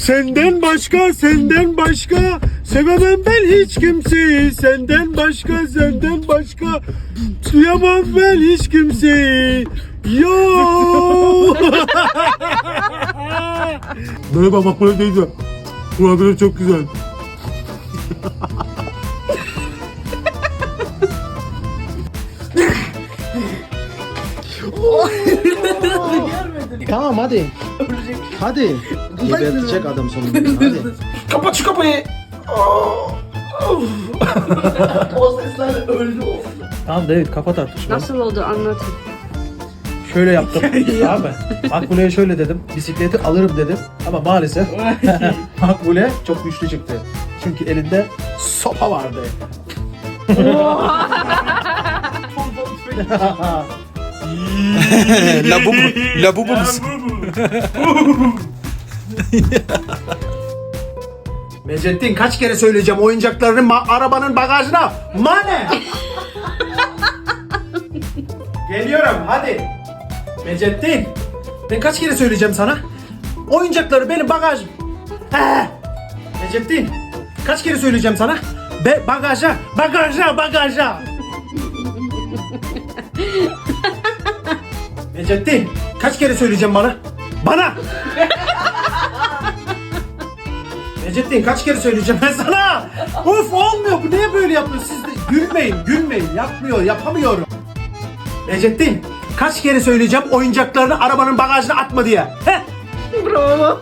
Senden başka, senden başka. Sevemem ben hiç kimseyi. Senden başka, senden başka. Duyamam ben hiç kimseyi. Yo. Merhaba Makbule teyze Kurabiye çok güzel. Tamam hadi. Hadi. Gebertecek adam sonunda. Hadi. Kapat şu kapıyı. o sesler öldü o. Tamam David kapat artık şunu. Nasıl oldu anlatın. Şöyle yaptım. mı? Makbule'ye şöyle dedim. Bisikleti alırım dedim. Ama maalesef Makbule çok güçlü çıktı. Çünkü elinde sopa vardı. Labubu. Labubu musun? Mecettin kaç kere söyleyeceğim oyuncaklarını ma- arabanın bagajına. Mane. Geliyorum hadi. Mecettin. Ben kaç kere söyleyeceğim sana? Oyuncakları benim bagaj. Mecettin. Kaç kere söyleyeceğim sana? Be bagaja, bagaja, bagaja. Mecettin. Kaç kere söyleyeceğim bana? Bana. Necettin kaç kere söyleyeceğim ben sana? Of olmuyor bu niye böyle yapıyor siz de gülmeyin gülmeyin yapmıyor yapamıyorum. Necettin kaç kere söyleyeceğim oyuncaklarını arabanın bagajına atma diye. Heh. Bravo.